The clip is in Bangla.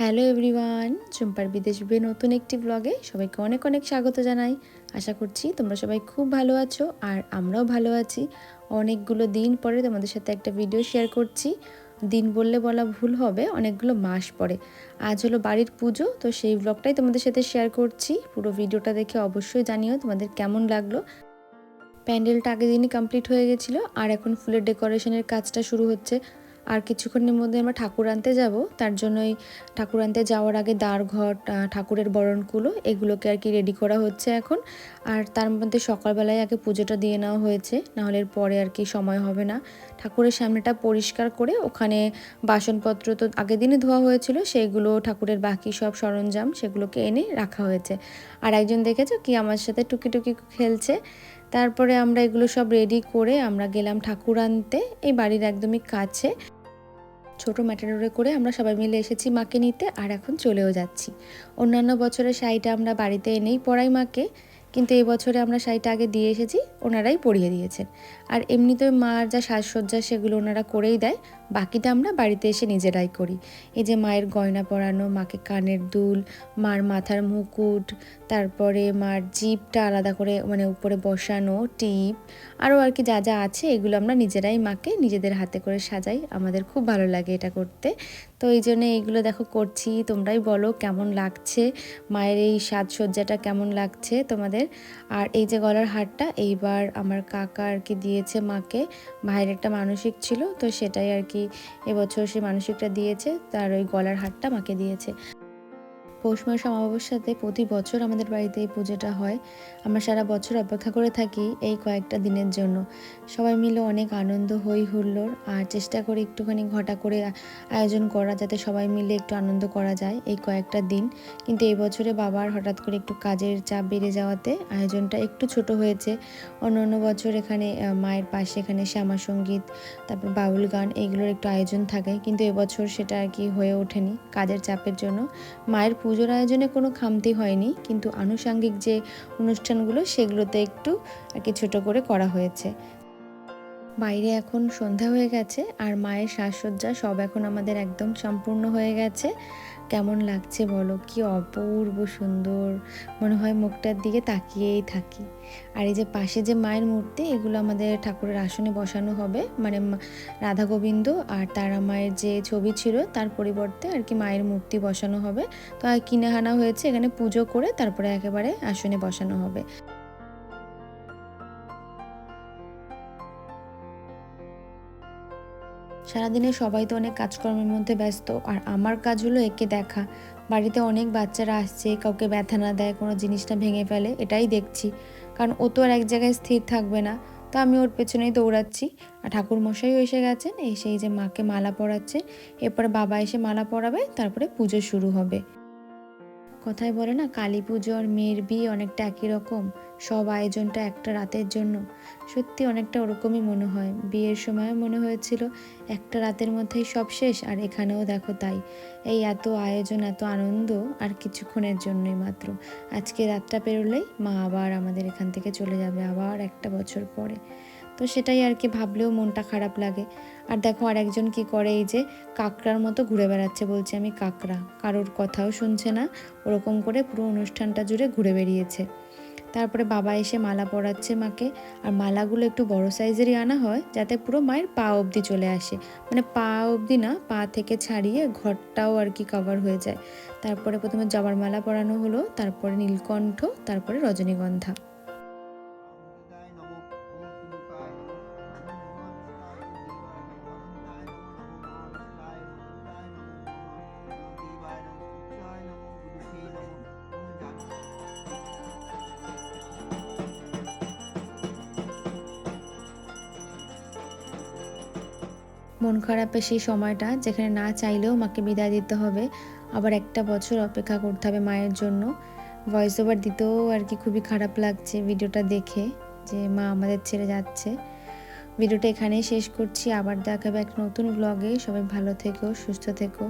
হ্যালো এভরিওয়ান, চুম্পার বিদেশ বিয়ে নতুন একটি ব্লগে সবাইকে অনেক অনেক স্বাগত জানাই। আশা করছি তোমরা সবাই খুব ভালো আছো আর আমরাও ভালো আছি। অনেকগুলো দিন পরে তোমাদের সাথে একটা ভিডিও শেয়ার করছি। দিন বললে বলা ভুল হবে, অনেকগুলো মাস পরে। আজ হলো বাড়ির পুজো, তো সেই ব্লগটাই তোমাদের সাথে শেয়ার করছি। পুরো ভিডিওটা দেখে অবশ্যই জানিও তোমাদের কেমন লাগল। প্যান্ডেলটা আগের দিনই কমপ্লিট হয়ে গেছিল, আর এখন ফুলের ডেকোরেশনের কাজটা শুরু হচ্ছে। আর কিছুক্ষণের মধ্যে আমরা ঠাকুর আনতে যাব। তার জন্যই ঠাকুর আনতে যাওয়ার আগে ঘর ঠাকুরের বরণকুলো, এগুলোকে আর কি রেডি করা হচ্ছে এখন। আর তার মধ্যে সকালবেলায় আগে পুজোটা দিয়ে নেওয়া হয়েছে, নাহলে পরে আর কি সময় হবে না। ঠাকুরের সামনেটা পরিষ্কার করে ওখানে বাসনপত্র তো আগের দিনে ধোয়া হয়েছিল, সেইগুলো ঠাকুরের বাকি সব সরঞ্জাম সেগুলোকে এনে রাখা হয়েছে। আর একজন দেখেছ কি আমার সাথে টুকি টুকি খেলছে? তারপরে আমরা এগুলো সব রেডি করে আমরা গেলাম ঠাকুর আনতে, এই বাড়ির একদমই কাছে। ছোট ম্যাটাডোরে করে আমরা সবাই মিলে এসেছি মাকে নিতে আর এখন চলেও যাচ্ছি। অন্যান্য বছরের শাড়িটা আমরা বাড়িতে এনেই পড়াই মাকে। কিন্তু বছরে আমরা শাড়িটা আগে দিয়ে এসেছি, ওনারাই পরিয়ে দিয়েছেন। আর এমনিতে মার যা সাজসজ্জা সেগুলো ওনারা করেই দেয়, বাকিটা আমরা বাড়িতে এসে নিজেরাই করি। এই যে মায়ের গয়না পরানো, মাকে কানের দুল, মার মাথার মুকুট, তারপরে মার জিপটা আলাদা করে মানে উপরে বসানো, টিপ, আরও আর কি যা যা আছে এগুলো আমরা নিজেরাই মাকে নিজেদের হাতে করে সাজাই। আমাদের খুব ভালো লাগে এটা করতে। তো এই জন্য এইগুলো দেখো করছি। তোমরাই বলো কেমন লাগছে? মায়ের এই সাজসজ্জাটা কেমন লাগছে তোমাদের? আর এই যে গলার হারটা, এইবার আমার কাকা আর কি দিয়েছে মাকে। ভাইয়ের একটা মানসিক ছিল, তো সেটাই আর কি এবছর সে মানসিকটা দিয়েছে, তার ওই গলার হারটা মাকে দিয়েছে। পৌষ মাস অমাবস্যাতে প্রতি বছর আমাদের বাড়িতে এই পুজোটা হয়। আমরা সারা বছর অপেক্ষা করে থাকি এই কয়েকটা দিনের জন্য। সবাই মিলে অনেক আনন্দ হই হুল্লোড় আর চেষ্টা করি একটুখানি ঘটা করে আয়োজন করা যাতে সবাই মিলে একটু আনন্দ করা যায় এই কয়েকটা দিন। কিন্তু এই বছরে বাবার হঠাৎ করে একটু কাজের চাপ বেড়ে যাওয়াতে আয়োজনটা একটু ছোট হয়েছে। অন্য অন্য বছর এখানে মায়ের পাশে এখানে শ্যামা সংগীত, তারপর বাউল গান এইগুলোর একটু আয়োজন থাকে। কিন্তু এবছর সেটা আর কি হয়ে ওঠেনি কাজের চাপের জন্য। মায়ের পুজোর আয়োজনে কোনো খামতি হয়নি, কিন্তু আনুষাঙ্গিক যে অনুষ্ঠানগুলো সেগুলোতে একটু আর কি ছোটো করে করা হয়েছে। বাইরে এখন সন্ধ্যা হয়ে গেছে, আর মায়ের সাজসজ্জা সব এখন আমাদের একদম সম্পূর্ণ হয়ে গেছে। কেমন লাগছে বলো? কি অপূর্ব সুন্দর। মনে হয় মুখটার দিকে তাকিয়েই থাকি। আর এই যে পাশে যে মায়ের মূর্তি, এগুলো আমাদের ঠাকুরের আসনে বসানো হবে। মানে রাধা গোবিন্দ আর তারা মায়ের যে ছবি ছিল, তার পরিবর্তে আর কি মায়ের মূর্তি বসানো হবে। তো আর কিনে আনা হয়েছে, এখানে পুজো করে তারপরে একেবারে আসনে বসানো হবে। সারাদিনে সবাই তো অনেক কাজকর্মের মধ্যে ব্যস্ত, আর আমার কাজ হলো একে দেখা। বাড়িতে অনেক বাচ্চারা আসছে, কাউকে ব্যথা না দেয়, কোনো জিনিসটা ভেঙে ফেলে, এটাই দেখছি। কারণ ও তো আর এক জায়গায় স্থির থাকবে না, তো আমি ওর পেছনেই দৌড়াচ্ছি। আর ঠাকুর মশাইও এসে গেছেন এসে এই যে মাকে মালা পড়াচ্ছে এরপরে বাবা এসে মালা পরাবে, তারপরে পুজো শুরু হবে। কথায় বলে না, কালী পুজো আর মেয়ের বিয়ে অনেকটা একই রকম, সব আয়োজনটা একটা রাতের জন্য। সত্যি অনেকটা ওরকমই মনে হয়। বিয়ের সময় মনে হয়েছিল, একটা রাতের মধ্যেই সব শেষ, আর এখানেও দেখো তাই। এই এত আয়োজন, এত আনন্দ, আর কিছুক্ষণের জন্যই মাত্র। আজকে রাতটা পেরোলেই মা আবার আমাদের এখান থেকে চলে যাবে, আবার একটা বছর পরে। তো সেটাই আর কি ভাবলেও মনটা খারাপ লাগে। আর দেখো আর একজন কি করে, এই যে কাকড়ার মতো ঘুরে বেড়াচ্ছে বলছে আমি কাকড়া, কারোর কথাও শুনছে না, ওরকম করে পুরো অনুষ্ঠানটা জুড়ে ঘুরে বেরিয়েছে তারপরে বাবা এসে মালা পরাচ্ছে মাকে, আর মালাগুলো একটু বড় সাইজেরই আনা হয় যাতে পুরো মায়ের পা অবধি চলে আসে। মানে পা অবধি না, পা থেকে ছাড়িয়ে ঘরটাও আর কি কভার হয়ে যায়। তারপরে প্রথমে জবার মালা পরানো হলো, তারপরে নীলকণ্ঠ, তারপরে রজনীগন্ধা। মন খারাপের সেই সময়টা যেখানে না চাইলেও মাকে বিদায় দিতে হবে। আবার একটা বছর অপেক্ষা করতে হবে মায়ের জন্য। ভয়েস ওভার দিতেও আর কি খুবই খারাপ লাগছে ভিডিওটা দেখে যে মা আমাদের ছেড়ে যাচ্ছে। ভিডিওটা এখানেই শেষ করছি। আবার দেখাবে এক নতুন ব্লগে সবাই ভালো থেকো, সুস্থ থেকো।